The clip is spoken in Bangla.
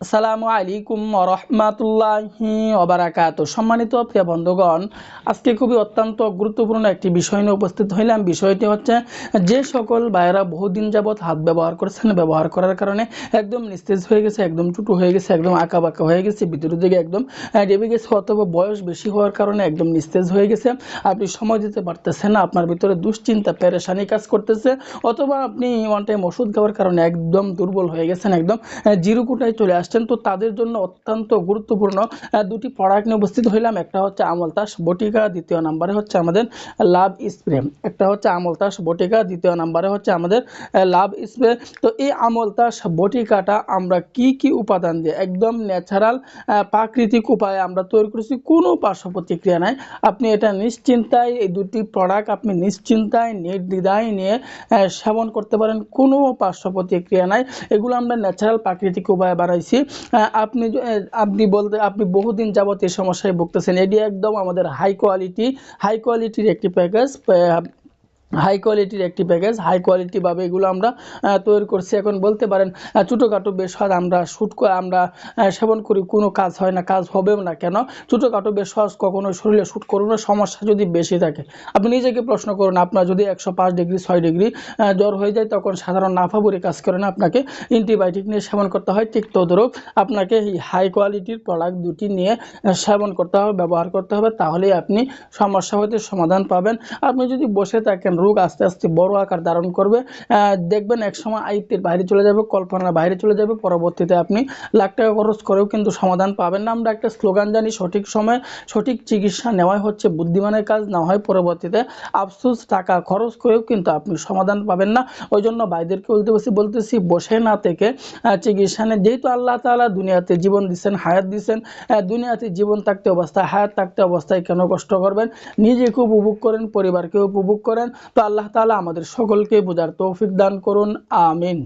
আসসালামু আলাইকুম রহমাতুল্লাহি অবারাকাত সম্মানিত প্রিয় বন্ধুগণ আজকে খুবই অত্যন্ত গুরুত্বপূর্ণ একটি বিষয় নিয়ে উপস্থিত হইলাম। বিষয়টি হচ্ছে যে সকল ভাইয়েরা বহুদিন যাবৎ হাত ব্যবহার করছেন ব্যবহার করার কারণে একদম নিস্তেজ হয়ে গেছে একদম টুটু হয়ে গেছে একদম আঁকা বাঁকা হয়ে গেছে ভিতরের দিকে একদম ডেবে গেছে অথবা বয়স বেশি হওয়ার কারণে একদম নিস্তেজ হয়ে গেছে। আপনি সময় দিতে পারতেছেন না আপনার ভিতরে দুশ্চিন্তা পেরেশানি কাজ করতেছে অথবা আপনি ওয়ান টাইম ওষুধ খাওয়ার কারণে একদম দুর্বল হয়ে গেছেন একদম আহ, জিরো কোটায় চলে আসছেন, তো তাদের জন্য অত্যন্ত গুরুত্বপূর্ণ দুটি প্রোডাক্ট নিয়ে উপস্থিত হইলাম। একটা হচ্ছে আমলতাস বটিকা, দ্বিতীয় নাম্বারে হচ্ছে আমাদের লাভ স্প্রে। একটা হচ্ছে আমলতাস বটিকা, দ্বিতীয় নাম্বারে হচ্ছে আমাদের লাভ স্প্রে। তো এই আমলতাস বটিকাটা আমরা কি কি উপাদান দিয়ে, একদম ন্যাচারাল প্রাকৃতিক উপায়ে আমরা তৈরি করেছি, কোনো পার্শ্ব প্রতিক্রিয়া নাই। আপনি এটা নিশ্চিন্তায়, এই দুটি প্রোডাক্ট আপনি নিশ্চিন্তায়, নির্দ্বিধায় নিয়ে সেবন করতে পারেন, কোনো পার্শ্ব প্রতিক্রিয়া নাই। এগুলো আমরা ন্যাচারাল প্রাকৃতিক উপায়ে বানাইছি। আপনি আপনি বলতে, আপনি বহুদিন যাবত এই সমস্যায় ভুগতেছেন। এটি একদম আমাদের হাই কোয়ালিটি হাই কোয়ালিটির একটি প্যাকেজ হাই কোয়ালিটির একটি প্যাকেজ হাই কোয়ালিটি ভাবে এগুলো আমরা তৈরি করছি। এখন বলতে পারেন ছোটোখাটো বেশ আমরা শ্যুট আমরা সেবন করি, কোনো কাজ হয় না, কাজ হবেও না কেন? ছোটোখাটো সহজ কখনো শরীরে শ্যুট করুন সমস্যা যদি বেশি থাকে। আপনি নিজেকে প্রশ্ন করুন, আপনার যদি একশো পাঁচ ডিগ্রি ছয় ডিগ্রি জ্বর হয়ে যায়, তখন সাধারণ নাফাবুরি কাজ করে না আপনাকে অ্যান্টিবায়োটিক নিয়ে সেবন করতে হয়। ঠিক তদ্রুপ আপনাকে এই হাই কোয়ালিটির প্রোডাক্ট দুটি নিয়ে সেবন করতে হবে, ব্যবহার করতে হবে, তাহলেই আপনি সমস্যা হতে সমাধান পাবেন। আপনি যদি বসে থাকেন রোগ আস্তে আস্তে বড় আকার ধারণ করবে। দেখবেন একসময় আয়ত্তের বাইরে চলে যাবে, কল্পনার বাইরে চলে যাবে, পরবর্তীতে আপনি লাখ টাকা খরচ করেও কিন্তু সমাধান পাবেন না। আমরা একটা স্লোগান জানি, সঠিক সময়ে সঠিক চিকিৎসা নেওয়াই হচ্ছে বুদ্ধিমানের কাজ, না হয় পরবর্তীতে আফসোস, টাকা খরচ করেও কিন্তু আপনি সমাধান পাবেন না। ওই জন্য ভাইদেরকে বলতে বসে, বলতেছি, বসে না থেকে চিকিৎসা নেন। যেহেতু আল্লাহ তাআলা দুনিয়াতে জীবন দিচ্ছেন হায়াত দিচ্ছেন দুনিয়াতে জীবন থাকতে অবস্থায় হায়াত থাকতে অবস্থায় কেন কষ্ট করবেন? নিজেকে উপভোগ করেন পরিবারকে উপভোগ করেন তো আল্লাহ তালা আমাদের সকলকে বোঝার তৌফিক দান করুন আমিন।